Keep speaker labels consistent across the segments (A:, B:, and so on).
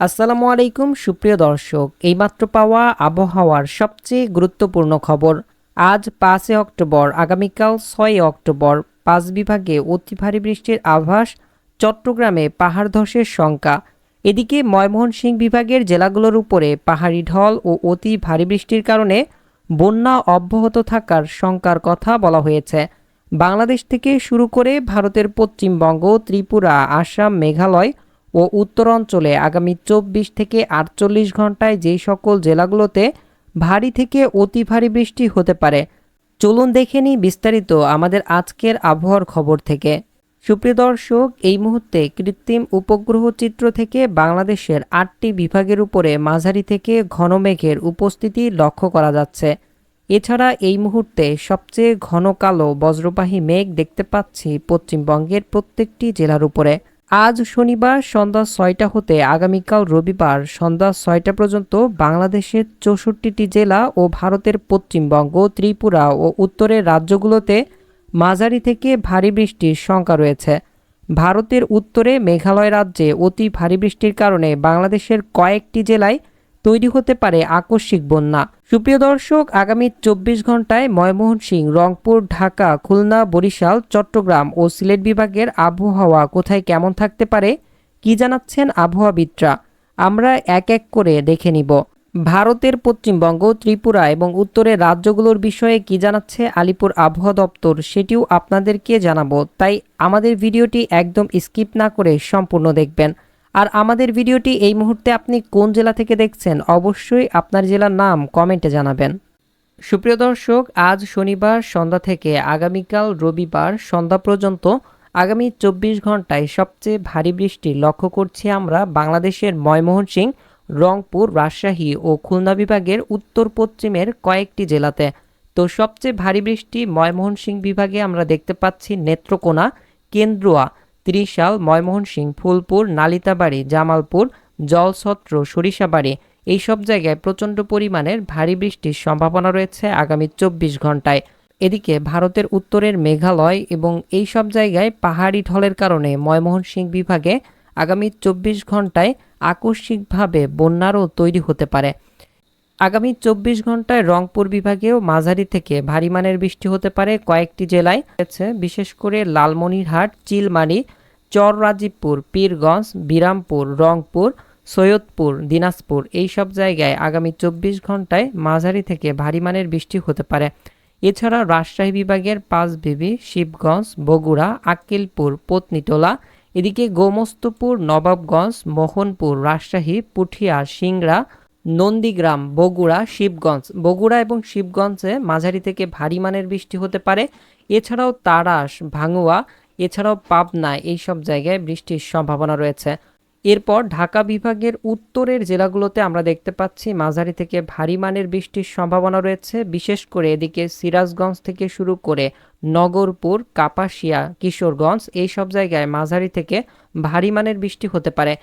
A: আসসালামু আলাইকুম, সুপ্রিয় দর্শক। এইমাত্র পাওয়া আবহাওয়ার সবচেয়ে গুরুত্বপূর্ণ খবর। আজ পাঁচই অক্টোবর, আগামীকাল ছয় অক্টোবর। পাঁচ বিভাগে অতি ভারী বৃষ্টির আভাস, চট্টগ্রামে পাহাড় ধসের শঙ্কা। এদিকে ময়মনসিংহ বিভাগের জেলাগুলোর উপরে পাহাড়ি ঢল ও অতি ভারী বৃষ্টির কারণে বন্যা অব্যাহত থাকার শঙ্কার কথা বলা হয়েছে। বাংলাদেশ থেকে শুরু করে ভারতের পশ্চিমবঙ্গ, ত্রিপুরা, আসাম, মেঘালয় ও উত্তরাঞ্চলে আগামী চব্বিশ থেকে আটচল্লিশ ঘন্টায় যেই সকল জেলাগুলোতে ভারী থেকে অতি ভারী বৃষ্টি হতে পারে। চলুন দেখে নিই বিস্তারিত আমাদের আজকের আবহাওয়ার খবর থেকে। সুপ্রিয় দর্শক, এই মুহূর্তে কৃত্রিম উপগ্রহ চিত্র থেকে বাংলাদেশের আটটি বিভাগের উপরে মাঝারি থেকে ঘন মেঘের উপস্থিতি লক্ষ্য করা যাচ্ছে। এছাড়া এই মুহূর্তে সবচেয়ে ঘন কালো বজ্রবাহী মেঘ দেখতে পাচ্ছি পশ্চিমবঙ্গের প্রত্যেকটি জেলার উপরে। আজ শনিবার সন্ধ্যা ছয়টা হতে আগামীকাল রবিবার সন্ধ্যা ছয়টা পর্যন্ত বাংলাদেশের চৌষট্টিটি জেলা ও ভারতের পশ্চিমবঙ্গ, ত্রিপুরা ও উত্তরের রাজ্যগুলোতে মাঝারি থেকে ভারী বৃষ্টির শঙ্কা রয়েছে। ভারতের উত্তরে মেঘালয় রাজ্যে অতি ভারী বৃষ্টির কারণে বাংলাদেশের কয়েকটি জেলায় তৈরি হতে পারে আকস্মিক বন্যা। সুপ্রিয় দর্শক, আগামী চব্বিশ ঘন্টায় ময়মনসিংহ, রংপুর, ঢাকা, খুলনা, বরিশাল, চট্টগ্রাম ও সিলেট বিভাগের আবহাওয়া কোথায় কেমন থাকতে পারে, কি জানাচ্ছেন আবহাওয়াবিদরা? আমরা এক এক করে দেখে নিব। ভারতের পশ্চিমবঙ্গ, ত্রিপুরা এবং উত্তরের রাজ্যগুলোর বিষয়ে কি জানাচ্ছে আলিপুর আবহাওয়া দপ্তর, সেটিও আপনাদেরকে জানাব। তাই আমাদের ভিডিওটি একদম স্কিপ না করে সম্পূর্ণ দেখবেন। আর আমাদের ভিডিওটি এই মুহূর্তে আপনি কোন জেলা থেকে দেখছেন, অবশ্যই আপনার জেলার নাম কমেন্টে জানাবেন। সুপ্রিয় দর্শক, আজ শনিবার সন্ধ্যা থেকে আগামীকাল রবিবার সন্ধ্যা পর্যন্ত আগামী চব্বিশ ঘন্টায় সবচেয়ে ভারী বৃষ্টি লক্ষ্য করছি আমরা বাংলাদেশের ময়মোহনসিং রংপুর, রাজশাহী ও খুলনা বিভাগের উত্তর পশ্চিমের কয়েকটি জেলাতে। তো সবচেয়ে ভারী বৃষ্টি ময়মোহনসিং বিভাগে আমরা দেখতে পাচ্ছি নেত্রকোনা, কেন্দ্রুয়া ত্রিশাল ময়মনসিংহ, ফুলপুর, নালিতাবাড়ি, জামালপুর, জলছত্র, সরিষাবাড়ি এই সব জায়গায় প্রচণ্ড পরিমাণের ভারী বৃষ্টির সম্ভাবনা রয়েছে আগামী চব্বিশ ঘন্টায় এদিকে ভারতের উত্তরের মেঘালয় এবং এই সব জায়গায় পাহাড়ি ঢলের কারণে ময়মনসিংহ বিভাগে আগামী চব্বিশ ঘন্টায় আকস্মিকভাবে বন্যারও তৈরি হতে পারে। আগামী চব্বিশ ঘন্টায় রংপুর বিভাগেও মাঝারি থেকে ভারী মানের বৃষ্টি হতে পারে। কয়েকটি জেলায় বিশেষ করে লালমনিরহাট, চিলমারি চর রাজীবপুর পীরগঞ্জ, বিরামপুর, রংপুর, সৈয়দপুর, দিনাজপুর এই সব জায়গায় আগামী চব্বিশ ঘন্টায় মাঝারি থেকে ভারী মানের বৃষ্টি হতে পারে। এছাড়া রাজশাহী বিভাগের পাঁচবিবি, শিবগঞ্জ, বগুড়া, আক্কেলপুর, পত্নীটোলা, এদিকে গোমস্তপুর, নবাবগঞ্জ, মোহনপুর, রাজশাহী, পুঠিয়া, সিংড়া, নন্দীগ্রাম, বগুড়া, শিবগঞ্জ। বগুড়া এবং শিবগঞ্জে মাঝারি থেকে ভারী মানের বৃষ্টি হতে পারে। এছাড়াও তারাস, ভাঙুয়া এছাড়াও পাবনা এই সব জায়গায় বৃষ্টির সম্ভাবনা রয়েছে। এরপর ঢাকা বিভাগের উত্তরের জেলাগুলোতে আমরা দেখতে পাচ্ছি মাঝারি থেকে ভারী মানের বৃষ্টির সম্ভাবনা রয়েছে। বিশেষ করে এদিকে সিরাজগঞ্জ থেকে শুরু করে নগরপুর, কাপাসিয়া, কিশোরগঞ্জ এই সব জায়গায় মাঝারি থেকে ভারী মানের বৃষ্টি হতে পারে।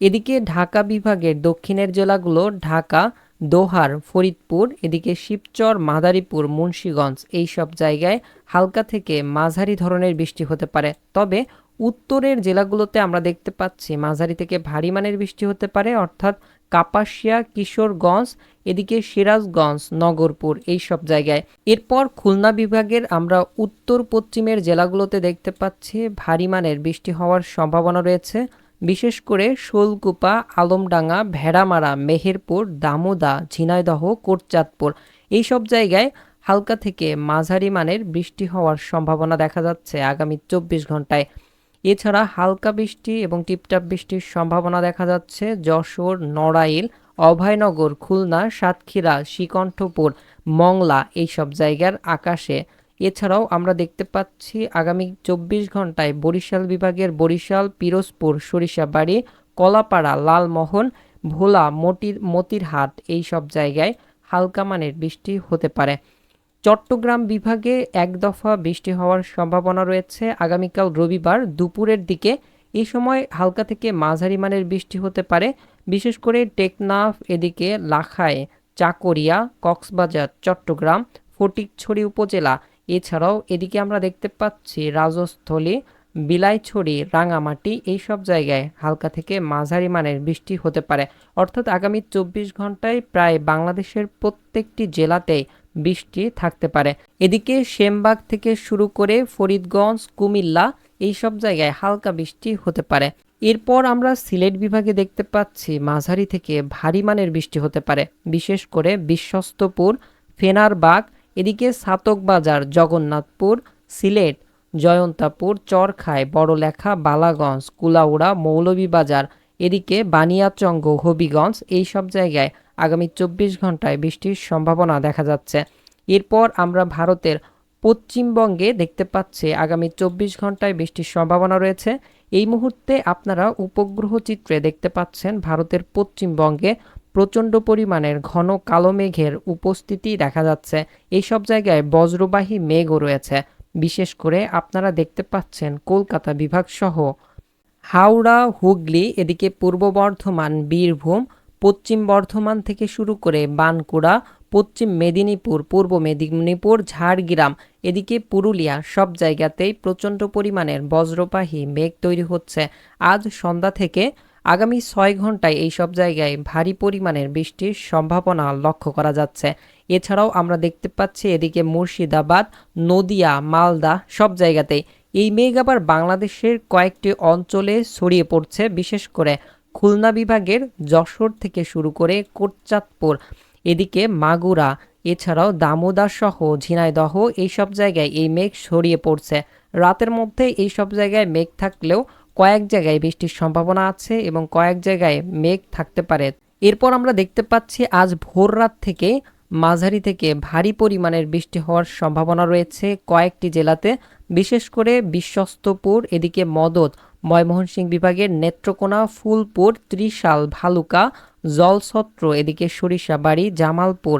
A: এদিকে ঢাকা বিভাগের দক্ষিণের জেলাগুলো ঢাকা দোহার, ফরিদপুর, এদিকে শিবচর, মাদারীপুর, মুন্সীগঞ্জ এই সব জায়গায় হালকা থেকে মাঝারি ধরনের বৃষ্টি হতে পারে। তবে উত্তরের জেলাগুলোতে আমরা দেখতে পাচ্ছি মাঝারি থেকে ভারী মানের বৃষ্টি হতে পারে, অর্থাৎ কাপাসিয়া, কিশোরগঞ্জ, এদিকে সিরাজগঞ্জ, নগরপুর এই সব জায়গায়। এরপর খুলনা বিভাগের আমরা উত্তর পশ্চিমের জেলাগুলোতে দেখতে পাচ্ছি ভারী মানের বৃষ্টি হওয়ার সম্ভাবনা রয়েছে। বিশেষ করে শোলকুপা, আলমডাঙ্গা, ভেড়ামারা, মেহেরপুর, দামোদা, ঝিনাইদহ, কোটচাঁদপুর, এই সব জায়গায় হালকা থেকে মাঝারি মানের বৃষ্টি হওয়ার সম্ভাবনা দেখা যাচ্ছে আগামী চব্বিশ ঘন্টায় এছাড়া হালকা বৃষ্টি এবং টিপটাপ বৃষ্টির সম্ভাবনা দেখা যাচ্ছে যশোর, নড়াইল, অভয়নগর, খুলনা, সাতক্ষীরা, শ্রীকণ্ঠপুর, মংলা এইসব জায়গার আকাশে। এছাড়াও আমরা দেখতে পাচ্ছি আগামী চব্বিশ ঘন্টায় বরিশাল বিভাগের বরিশাল, পিরোজপুর, সরিষাবাড়ি, কলাপাড়া, লালমোহন, ভোলা, মতির, মতিরহাট এই সব জায়গায় হালকা মানের বৃষ্টি হতে পারে। চট্টগ্রাম বিভাগে এক দফা বৃষ্টি হওয়ার সম্ভাবনা রয়েছে। আগামীকাল রবিবার দুপুরের দিকে এই সময় হালকা থেকে মাঝারি মানের বৃষ্টি হতে পারে। বিশেষ করে টেকনাফ, এদিকে লাখায় চাকরিয়া, কক্সবাজার, চট্টগ্রাম, ফটিকছড়ি উপজেলা এছাড়াও এদিকে আমরা দেখতে পাচ্ছি রাজস্থলী, বিলাইছড়ি, রাঙামাটি এইসব জায়গায় হালকা থেকে মাঝারি মানের বৃষ্টি হতে পারে। অর্থাৎ আগামী চব্বিশ ঘন্টায় প্রায় বাংলাদেশের প্রত্যেকটি জেলাতেই বৃষ্টি থাকতে পারে। এদিকে সেমবাগ থেকে শুরু করে ফরিদগঞ্জ, কুমিল্লা এইসব জায়গায় হালকা বৃষ্টি হতে পারে। এরপর আমরা সিলেট বিভাগে দেখতে পাচ্ছি মাঝারি থেকে ভারী মানের বৃষ্টি হতে পারে। বিশেষ করে বিশ্বস্তপুর, ফেনারবাগ এদিকে সাতকবাজার, জগন্নাথপুর, সিলেট, জয়ন্তাপুর, চরখায়, বড়লেখা, বালাগঞ্জ, কুলাউড়া, মৌলভীবাজার, এদিকে বানিয়াচঙ্গ, হবিগঞ্জ এই সব জায়গায় আগামী চব্বিশ ঘন্টায় বৃষ্টির সম্ভাবনা দেখা যাচ্ছে। এরপর আমরা ভারতের পশ্চিমবঙ্গে দেখতে পাচ্ছি আগামী চব্বিশ ঘন্টায় বৃষ্টির সম্ভাবনা রয়েছে। এই মুহূর্তে আপনারা উপগ্রহ চিত্রে দেখতে পাচ্ছেন ভারতের পশ্চিমবঙ্গে প্রচণ্ড পরিমাণের ঘন কালো মেঘের উপস্থিতি দেখা যাচ্ছে। এই সব জায়গায় বজ্রবাহী মেঘও রয়েছে। বিশেষ করে আপনারা দেখতে পাচ্ছেন কলকাতা বিভাগ সহ হাওড়া, হুগলি, এদিকে পূর্ব বর্ধমান, বীরভূম, পশ্চিম বর্ধমান থেকে শুরু করে বানকুড়া পশ্চিম মেদিনীপুর, পূর্ব মেদিনীপুর, ঝাড়গ্রাম, এদিকে পুরুলিয়া সব জায়গাতেই প্রচণ্ড পরিমাণের বজ্রবাহী মেঘ তৈরি হচ্ছে। আজ সন্ধ্যা থেকে আগামী ছয় ঘন্টায় এই সব জায়গায় ভারী পরিমাণের বৃষ্টির সম্ভাবনা লক্ষ্য করা যাচ্ছে। এছাড়াও আমরা দেখতে পাচ্ছি এদিকে মুর্শিদাবাদ, নদিয়া, মালদা সব জায়গাতেই এই মেঘ আবার বাংলাদেশের কয়েকটি অঞ্চলে ছড়িয়ে পড়ছে, বিশেষ করে খুলনা বিভাগের যশোর থেকে শুরু করে কোটচাঁদপুর, এদিকে মাগুরা, এছাড়াও দামোদর সহ ঝিনাইদহ এইসব জায়গায় এই মেঘ ছড়িয়ে পড়ছে। রাতের মধ্যে এই সব জায়গায় মেঘ থাকলেও কয়েক জায়গায় বৃষ্টির সম্ভাবনা আছে এবং কয়েক জায়গায় মেঘ থাকতে পারে। এরপর আমরা দেখতে পাচ্ছি, আজ ভোর রাত থেকে মাঝারি থেকে ভারী পরিমাণের বৃষ্টি হওয়ার সম্ভাবনা রয়েছে কয়েকটি জেলাতে, বিশেষ করে বিশ্বস্তপুর, এদিকে মদত, ময়মনসিংহ বিভাগের নেত্রকোনা, ফুলপুর, ত্রিশাল, ভালুকা, জলছত্র, এদিকে সরিষাবাড়ি, জামালপুর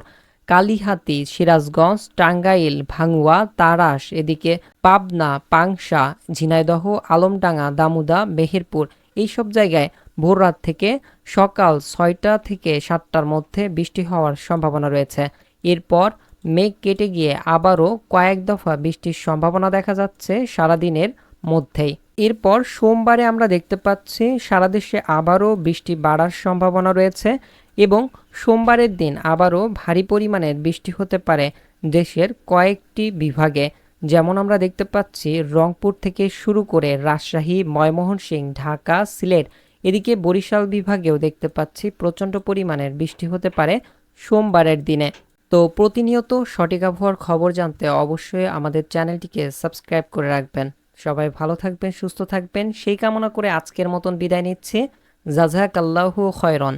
A: কালিহাতি, সিরাজগঞ্জ, টাঙ্গাইল ভাঙ্গুয়া তারাস, এদিকে পাবনা, পাংশা, ঝিনাইদহ, আলমডাঙ্গা, দামুদা, মেহেরপুর, এইসব জায়গায় ভোর রাত থেকে সকাল ছয়টা থেকে সাতটার মধ্যে বৃষ্টি হওয়ার সম্ভাবনা রয়েছে। এরপর মেঘ কেটে গিয়ে আবারও কয়েক দফা বৃষ্টির সম্ভাবনা দেখা যাচ্ছে সারাদিনের মধ্যেই। এরপর সোমবারে আমরা দেখতে পাচ্ছি সারা দেশে আবারও বৃষ্টি বাড়ার সম্ভাবনা রয়েছে এবং সোমবারের দিন আবারও ভারী পরিমাণের বৃষ্টি হতে পারে দেশের কয়েকটি বিভাগে। যেমন আমরা দেখতে পাচ্ছি, রংপুর থেকে শুরু করে রাজশাহী, ময়মনসিংহ, ঢাকা, সিলেট, এদিকে বরিশাল বিভাগেও দেখতে পাচ্ছি প্রচণ্ড পরিমাণের বৃষ্টি হতে পারে সোমবারের দিনে। তো প্রতিনিয়ত সঠিক আবহাওয়ার খবর জানতে অবশ্যই আমাদের চ্যানেলটিকে সাবস্ক্রাইব করে রাখবেন। সবাই ভালো থাকবেন, সুস্থ থাকবেন। সেই কামনা করে আজকের মতন বিদায় নিচ্ছে। জাজাক আল্লাহু খয়রন।